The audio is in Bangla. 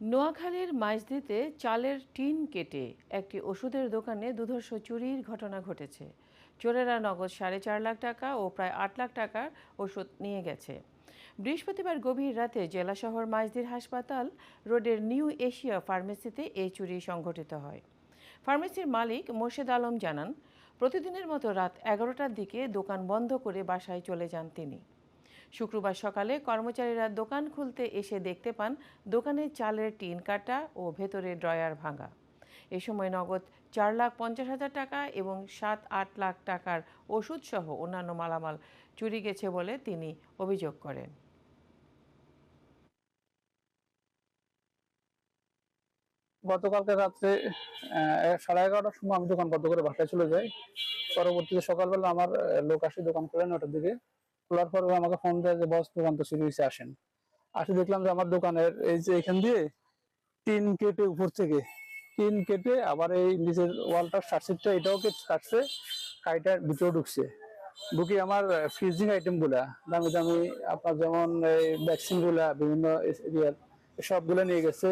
নোয়াখালীর মাইজদিতে চালের টিন কেটে একটি ওষুধের দোকানে দুধর্ষ চুরির ঘটনা ঘটেছে। চোরেরা নগদ সাড়ে চার লাখ টাকা ও প্রায় আট লাখ টাকার ওষুধ নিয়ে গেছে। বৃহস্পতিবার গভীর রাতে জেলা শহর মাইজদির হাসপাতাল রোডের নিউ এশিয়া ফার্মেসিতে এই চুরি সংঘটিত হয়। ফার্মেসির মালিক মোর্শেদ আলম জানান, প্রতিদিনের মতো রাত এগারোটার দিকে দোকান বন্ধ করে বাসায় চলে যান তিনি। শুক্রবার সকালে কর্মচারীরা দোকান খুলতে এসে দেখতে পান দোকানে চালের টিন কাটা ও ভেতরে ড্রয়ার ভাঙা। এ সময় নগদ চার লাখ পঞ্চাশ হাজার টাকা এবং সাত, আট লাখ টাকার ওষুধসহ অন্যান্য মালামাল চুরি গেছে বলে তিনি অভিযোগ করেন। গতকালকে রাত্রে সাড়ে এগারোটার সময় আমি দোকান বন্ধ করে বাসায় চলে যাই। পরবর্তীতে সকালবেলা আমার লোক আসে দোকান খুলে নটার দিকে। খোলার পর আমাকে ফোন দেয় যে, বস, দোকান তো চুরি হয়েছে আসেন। আসে দেখলাম যে, আমার দোকানের এই যে এখান দিয়ে টিন কেটে উপর থেকে, টিন কেটে আবার এই নিচের ওয়ালটার সার্সিটটা এটাও কেটে কাটছে, কাইটার ভিতরে ঢুকছে। ঢুকে আমার ফ্রিজিং আইটেমগুলা, দামি দামি আপনার যেমন ভ্যাকসিনগুলা, বিভিন্ন এরিয়ার সবগুলো নিয়ে গেছে।